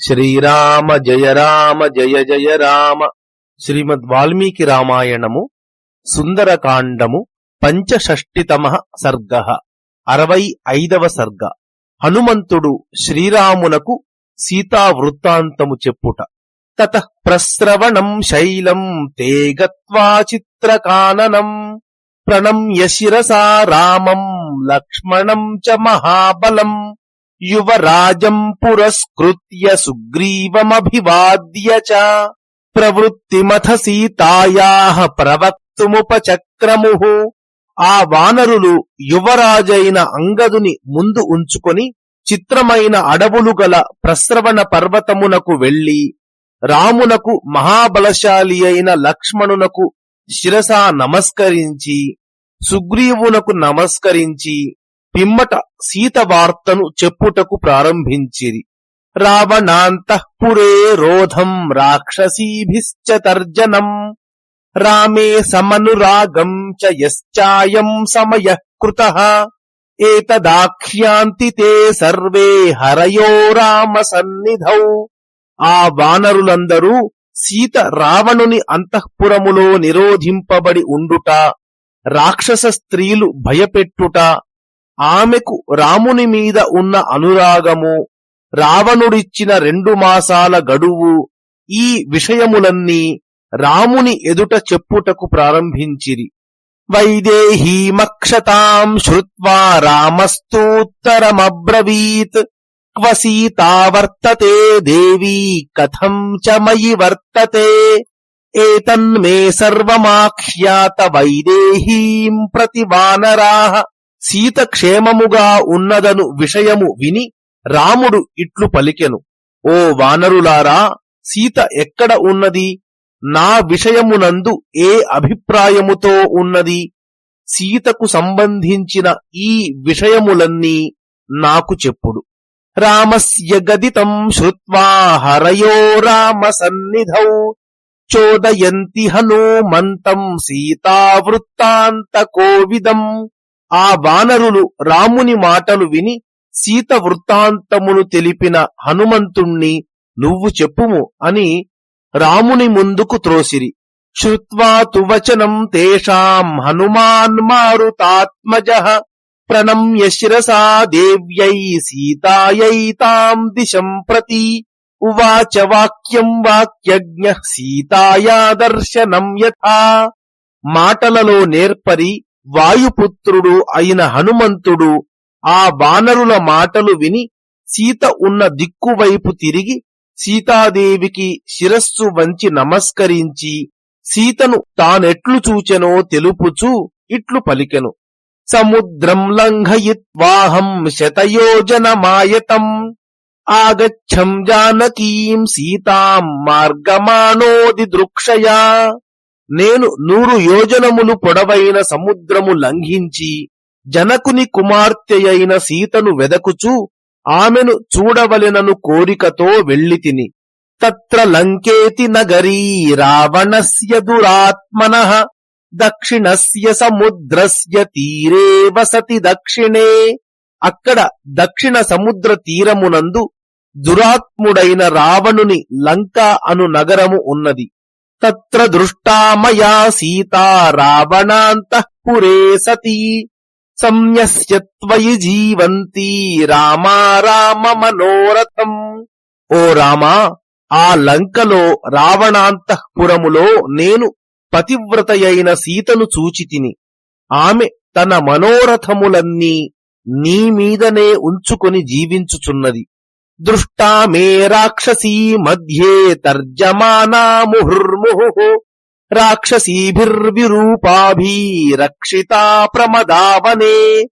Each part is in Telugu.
శ్రీరామ జయ రామ జయ జయ రామ. శ్రీమద్ వాల్మీకి రామాయణము సుందరకాండము పంచషష్టితమ సర్గ. అరవై ఐదవ సర్గ. హనుమంతుడు శ్రీరామునకు సీతా వృత్తాంతము చెప్పుట. తత ప్రస్రవణం శైలం తే గత్వా చిత్రకాననం. ప్రణమ్య శిరసా రామం లక్ష్మణం చ మహాబలం. యువరాజం పురస్కృత్య సుగ్రీవమభివాద్య ప్రవృత్తిమథ సీతాయాహ ప్రవక్తుముపచక్రము. ఆ వానరులు యువరాజైన అంగదుని ముందు ఉంచుకొని చిత్రమైన అడవులు గల ప్రస్రవణ పర్వతమునకు వెళ్ళి రామునకు మహాబలశాలి అయిన లక్ష్మణునకు శిరసా నమస్కరించి సుగ్రీవునకు నమస్కరించి పిమ్మట సీత వార్తను చెప్పుటకు ప్రారంభించిరి. రావణాంతఃపురే రోధం రాక్షసీభిశ్చ తర్జనం. రామే సమనురాగం చ యశ్చాయం సమయ కృత. ఏతదాఖ్యాంతి తే సర్వే హరయో రామ సన్నిధౌ. ఆ వానరులందరూ సీత రావణుని అంతఃపురములో నిరోధింపబడి ఉండుట రాక్షస స్త్రీలు భయపెట్టుట ఆమెకు రాముని మీద ఉన్న అనురాగము రావణుడిచ్చిన రెండు మాసాల గడువు ఈ విషయములన్నీ రాముని ఎదుట చెప్పుటకు ప్రారంభించిరి. వైదేహీమక్షతాం శ్రుత్వా రామస్తూత్తరమబ్రవీత్ క్వ సీతా వర్తతే దేవీ కథం చ మయి వర్తతే ఏతన్మే సర్వమాఖ్యాత వైదేహీం ప్రతి వానరాః సీత క్షేమముగా ఉన్నదను విషయము విని రాముడు ఇట్లు పలికెను. ఓ వానరులారా సీత ఎక్కడ ఉన్నది? నా విషయమునందు ఏ అభిప్రాయముతో ఉన్నది? సీతకు సంబంధించిన ఈ విషయములన్నీ నాకు చెప్పుడు. రామస్య గదితం శ్రుత్వా హరయో రామ సన్నిధౌ. చోదయంతి హనుమంతం సీతావృత్తాంత కోవిదం. ఆ వానరులు రాముని మాటలు విని సీత వృత్తాంతమును తెలిపిన హనుమంతుణ్ణి నువ్వు చెప్పుము అని రాముని ముందుకు త్రోసిరి. శ్రుత్వా తువచనం తేషాం హనుమాన్ మారుతాత్మజ ప్రణమ్య శిరసా దేవ్యై సీతాయై తాం దిశం ప్రతి ఉవాచ వాక్యం వాక్యజ్ఞ సీతాయా దర్శనం యథా. మాటలలో నేర్పరి వాయుపుత్రుడు అయిన హనుమంతుడు ఆ వానరుల మాటలు విని సీత ఉన్న దిక్కువైపు తిరిగి సీతాదేవికి శిరస్సు వంచి నమస్కరించి సీతను తానెట్లు చూచెనో తెలుపుచూ ఇట్లు పలికెను. సముద్రం లంఘయిత్వాహం శతయోజనమాయతం ఆగచ్చం జానకీం సీతాం మార్గమానోది దృక్షయా. నేను నూరు యోజనములు పొడవైన సముద్రము లంఘించి జనకుని కుమార్తెయైన సీతను వెదకుచూ ఆమెను చూడవలెనను కోరికతో వెళ్ళితిని తత్ర లంకేతి నగరీ రావణస్య దురాత్మన దక్షిణస్య సముద్రస్య తీరే వసతి దక్షిణే. అక్కడ దక్షిణ సముద్ర తీరమునందు దురాత్ముడైన రావణుని లంక అను నగరము ఉన్నది. తత్ర దృష్టామయా సీతా రావణాంతఃపురే సతీ. సంయస్యత్వయి జీవంతి రామా రామ మనోరథం. ఓ రామా ఆ లంకలో రావణాంతఃపురములో నేను పతివ్రతయైన సీతను చూచితిని. ఆమె తన మనోరథములన్నీ నీ మీదనే ఉంచుకొని జీవించుచున్నది. దృష్టా మే రాక్షసీ మధ్యే తర్జమానా ముహుర్ముహు రాక్షసీభిర్విరూపాభీ రక్షితా ప్రమదావనే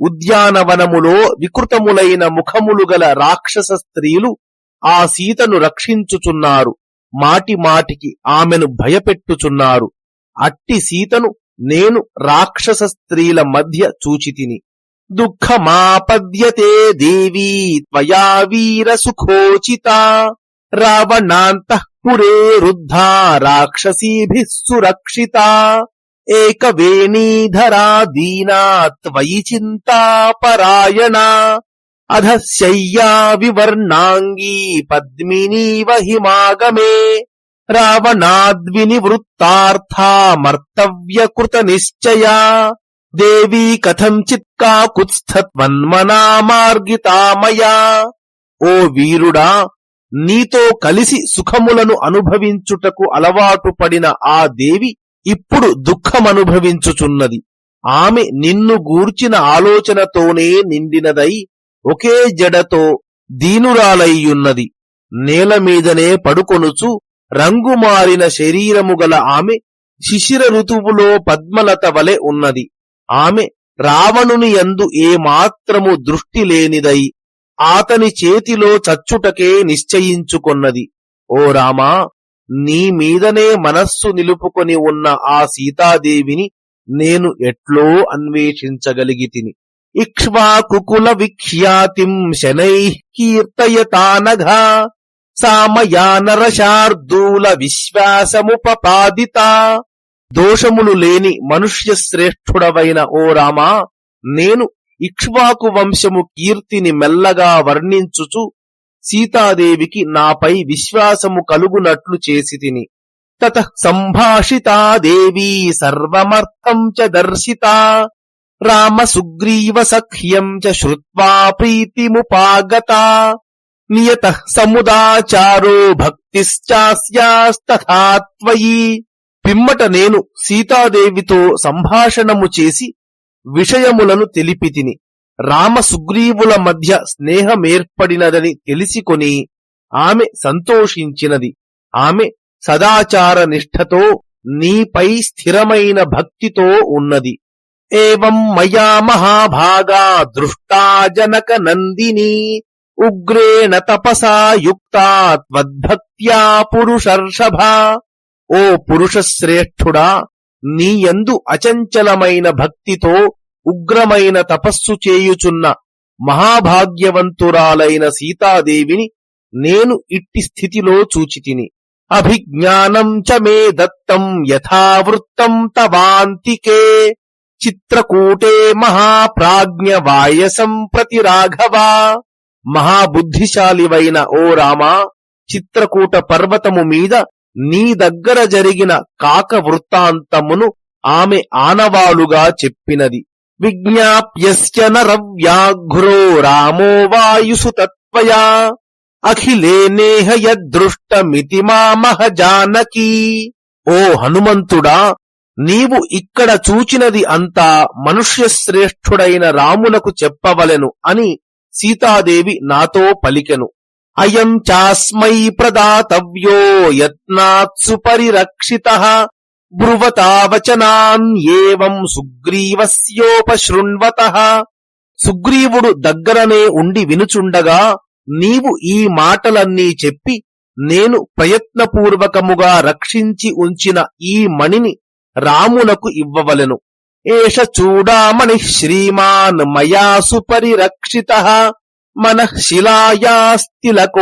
ఉద్యానవనములో వికృతములైన ముఖములు గల రాక్షస స్త్రీలు ఆ సీతను రక్షించుచున్నారు. మాటి మాటికి ఆమెను భయపెట్టుచున్నారు. అట్టి సీతను నేను రాక్షస స్త్రీల మధ్య చూచితిని. दुःखमापद्यते देवी त्वया वीरसुखोचिता। रावणान्तः पुरे रुद्धा राक्षसीभिः सुरक्षिता। एकवेणीधरा दीना त्वयि चिन्ता परायणा। अधस्यय्या विवर्णाङ्गी पद्मिनीव हिमागमे रावणाद्विनिवृत्तार्था मर्तव्यकृतनिश्चया। దేవీ కథంచిత్ కాకుత్స్థత్వన్మనామార్గితామయా ఓ వీరుడా నీతో కలిసి సుఖములను అనుభవించుటకు అలవాటు పడిన ఆ దేవి ఇప్పుడు దుఃఖమనుభవించుచున్నది. ఆమె నిన్ను గూర్చిన ఆలోచనతోనే నిండినదై ఒకే జడతో దీనురాలయ్యున్నది. నేల మీదనే పడుకొనుచు రంగుమారిన శరీరము గల ఆమె శిశిర ఋతువులో పద్మలత వలె ఉన్నది. ఆమె రావణుని యందు ఏమాత్రము దృష్టి లేనిదై ఆతని చేతిలో చచ్చుటకే నిశ్చయించుకొన్నది. ఓ రామా నీ మీదనే మనస్సు నిలుపుకొని ఉన్న ఆ సీతాదేవిని నేను ఎట్లో అన్వేషించగలిగితిని. ఇక్ష్వాకుకుల విఖ్యాతిం శనై కీర్తయతానఘా సామయానరశార్దూల విశ్వాసముపపాదిత. దోషములు లేని మనుష్య శ్రేష్ఠుడవైన ఓ రామా నేను ఇక్ష్వాకు వంశము కీర్తిని మెల్లగా వర్ణించుచు సీతాదేవికి నాపై విశ్వాసము కలుగునట్లు చేసి తిని తత సంభాషితా దేవీ సర్వమర్థం చ దర్శితా రామ సుగ్రీవ సఖ్యం చ శ్రుత్వా ప్రీతిముపాగత నియత సముదాచారో భక్తిశ్చాస్యాస్తథాత్వయి పిమ్మట నేను సీతాదేవితో సంభాషణము చేసి విషయములను తెలిపితిని. రామ సుగ్రీవుల మధ్య స్నేహమేర్పడినదని తెలిసికొని ఆమె సంతోషించినది. ఆమె సదాచార నిష్ఠతో నీపై స్థిరమైన భక్తితో ఉన్నది. ఏవం మయా మహాభాగా దృష్టా జనక నందిని ఉగ్రేణ తపసా యుక్త త్వద్భక్త్యా పురుషర్షభ ఓ పురుషశ్రేష్ఠుడా నీయందు అచంచలమైన భక్తితో ఉగ్రమైన తపస్సు చేయుచున్న మహాభాగ్యవంతురాలైన సీతాదేవిని నేను ఇట్టి స్థితిలో చూచితిని. అభిజ్ఞానం చ మే దత్తం యథావృత్తం తవాంతికే. చిత్రకూటే మహాప్రాజ్ఞ వాయసం ప్రతి రాఘవా మహాబుద్ధిశాలివైన ఓ రామా చిత్రకూట పర్వతము మీద నీ దగ్గర జరిగిన కాక వృత్తాంతమును ఆమె ఆనవాలుగా చెప్పినది. విజ్ఞాప్యస్య నరవ్యాఘ్రో రామో వాయుసుతత్వయా అఖిలే నేహ యదృష్టమితి మామహ జానకీ. ఓ హనుమంతుడా నీవు ఇక్కడ చూచినది అంతా మనుష్యశ్రేష్ఠుడైన రామునకు చెప్పవలెను అని సీతాదేవి నాతో పలికెను. అయం చాస్మై ప్రదాతవ్యో యత్నాత్సు పరిరక్షిత బ్రువతావచనాన్ ఏవం సుగ్రీవస్యోపశృణ్వత సుగ్రీవుడు దగ్గరనే ఉండి వినుచుండగా నీవు ఈ మాటలన్నీ చెప్పి నేను ప్రయత్నపూర్వకముగా రక్షించి ఉంచిన ఈ మణిని రామునకు ఇవ్వవలెను ఏష చూడామణి శ్రీమాన్ మయా సుపరిరక్షిత మనఃశిలాయాస్తిలకో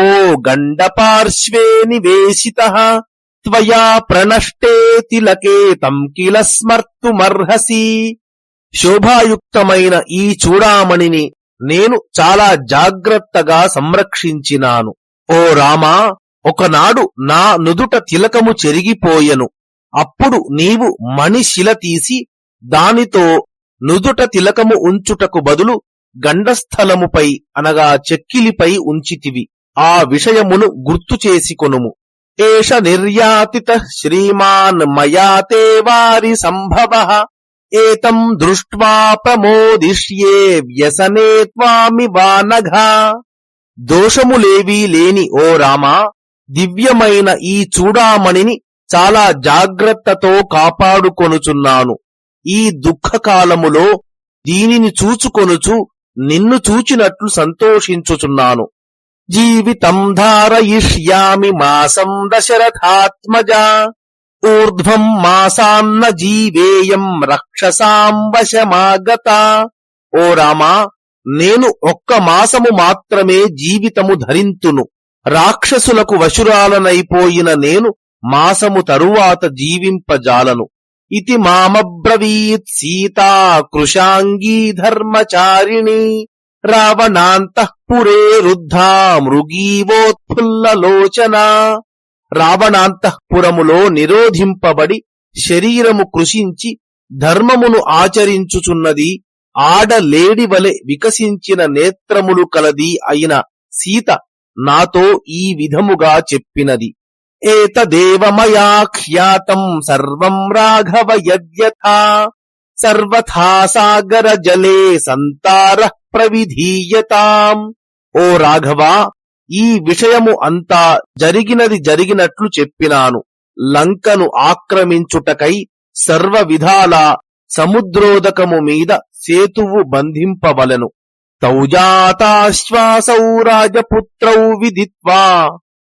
గండపార్శ్వే నివేశిత. త్వయా ప్రణష్టే తిలకే తం కిల స్మర్తుమర్హసి. శోభాయుక్తమైన ఈ చూడామణిని నేను చాలా జాగ్రత్తగా సంరక్షించినాను. ఓ రామా ఒకనాడు నా నుదుట తిలకము చెరిగిపోయెను. అప్పుడు నీవు మణిశిల తీసి దానితో నుదుట తిలకము ఉంచుటకు బదులు గండస్థలముపై అనగా చెక్కిలిపై ఉంచితివి. ఆ విషయమును గుర్తు చేసుకొనుము. ఏష నిర్యాతిత శ్రీమాన్ మయాతే వారి సంభవ. ఏతం దృష్ట్వా ప్రమోదిష్యే వ్యసనే త్వామి వానఘ. దోషములేవీ లేని ఓ రామా దివ్యమైన ఈ చూడామణిని చాలా జాగ్రత్తతో కాపాడుకొనుచున్నాను. ఈ దుఃఖకాలములో దీనిని చూచుకొనుచు నిన్ను చూచినట్లు సంతోషించుచున్నాను. జీవితం ధారయిష్యామి మాసం దశరథాత్మజా. ఊర్ధ్వం మాసాన్న జీవేయం రక్షసాం వశమాగత. ఓ రామా నేను ఒక్క మాసము మాత్రమే జీవితము ధరింతును. రాక్షసులకు వశురాలనైపోయిన నేను మాసము తరువాత జీవింపజాలను. ఇది మామబ్రవీత్ సీతా కృషాంగీ ధర్మచారిణి రావణాంతఃపురే రుద్ధా మృగీవోత్ఫుల్లలోచన రావణాంతఃపురములో నిరోధింపబడి శరీరము కృషించి ధర్మమును ఆచరించుచున్నది ఆడలేడి వలె వికసించిన నేత్రములు కలది అయిన సీత నాతో ఈ విధముగా చెప్పినది. ఏతదేవమయా ఖ్యాతం సర్వం రాఘవ యద్యథా సర్వథా సాగర జలే సంతార ప్రవిధీయతాం ఓ రాఘవా ఈ విషయము అంతా జరిగినది జరిగినట్లు చెప్పినాను. లంకను ఆక్రమించుటకై సర్వ విధాల సముద్రోదకము మీద సేతువు బంధింపవలెను. తౌజాతాశ్వాసౌ రాజపుత్రౌ విదిత్వా।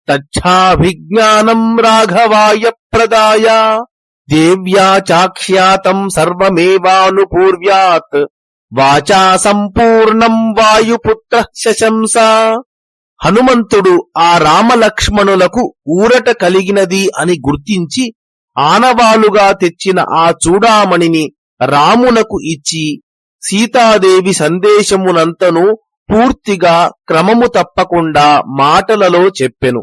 తచ్చాభిజ్ఞానం రాఘవాయ ప్రదాయ దేవ్యా చాఖ్యాతం సర్వమేవానుపూర్వ్యాత్ వాచా సంపూర్ణం వాయుపుత్ర శశంస హనుమంతుడు ఆ రామలక్ష్మణులకు ఊరట కలిగినది అని గుర్తించి ఆనవాలుగా తెచ్చిన ఆ చూడామణిని రామునకు ఇచ్చి సీతాదేవి సందేశమునంతను పూర్తిగా క్రమము తప్పకుండా మాటలలో చెప్పెను.